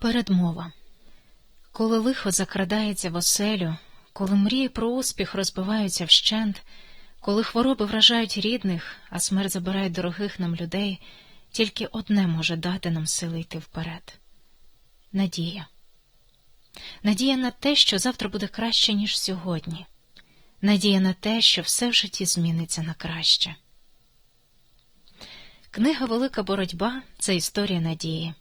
Передмова Коли лихо закрадається в оселю, коли мрії про успіх розбиваються вщент, коли хвороби вражають рідних, а смерть забирає дорогих нам людей, тільки одне може дати нам сили йти вперед надія. Надія на те, що завтра буде краще, ніж сьогодні. Надія на те, що все в житті зміниться на краще. Книга Велика боротьба це історія надії.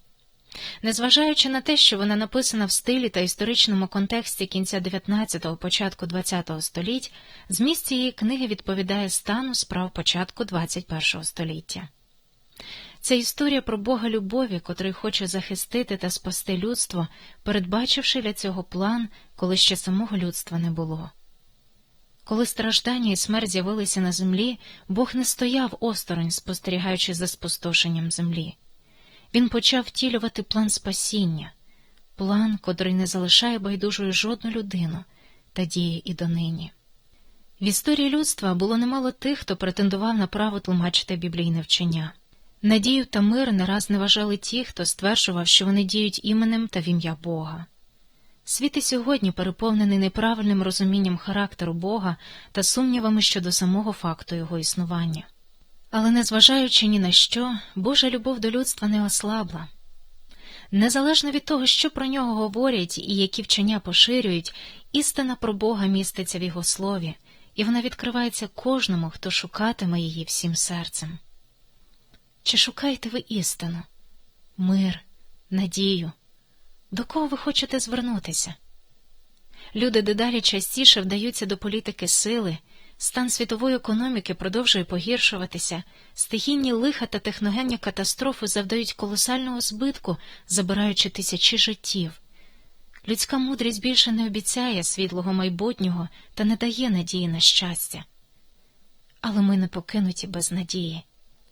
Незважаючи на те, що вона написана в стилі та історичному контексті кінця 19-го, початку 20-го століть, зміст цієї книги відповідає стану справ початку 21-го століття. Це історія про Бога любові, котрий хоче захистити та спасти людство, передбачивши для цього план, коли ще самого людства не було. Коли страждання і смерть з'явилися на землі, Бог не стояв осторонь, спостерігаючи за спустошенням землі. Він почав втілювати план спасіння, план, котрий не залишає байдужою жодну людину та діє і донині. В історії людства було немало тих, хто претендував на право тлумачити біблійне вчення. Надію та мир не раз не вважали ті, хто стверджував, що вони діють іменем та в ім'я Бога. Світ і сьогодні переповнений неправильним розумінням характеру Бога та сумнівами щодо самого факту його існування. Але, незважаючи ні на що, Божа любов до людства не ослабла. Незалежно від того, що про нього говорять і які вчення поширюють, істина про Бога міститься в його слові, і вона відкривається кожному, хто шукатиме її всім серцем. Чи шукаєте ви істину, мир, надію? До кого ви хочете звернутися? Люди дедалі частіше вдаються до політики сили, стан світової економіки продовжує погіршуватися, стихійні лиха та техногенні катастрофи завдають колосального збитку, забираючи тисячі життів. Людська мудрість більше не обіцяє світлого майбутнього та не дає надії на щастя. Але ми не покинуті без надії.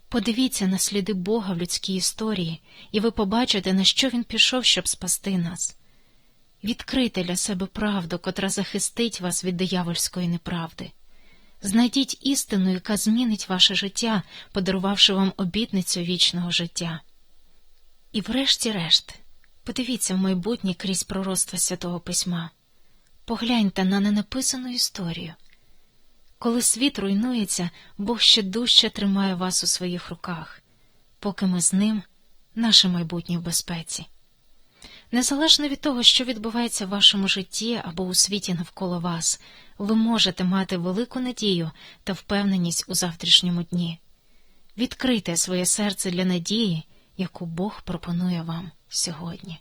Подивіться на сліди Бога в людській історії, і ви побачите, на що він пішов, щоб спасти нас. Відкрийте для себе правду, котра захистить вас від диявольської неправди. Знайдіть істину, яка змінить ваше життя, подарувавши вам обітницю вічного життя. І врешті-решт, подивіться в майбутнє крізь пророцтва святого письма, погляньте на ненаписану історію. Коли світ руйнується, Бог ще дужче тримає вас у своїх руках, поки ми з ним, наше майбутнє в безпеці. Незалежно від того, що відбувається в вашому житті або у світі навколо вас, ви можете мати велику надію та впевненість у завтрашньому дні. Відкрийте своє серце для надії, яку Бог пропонує вам сьогодні.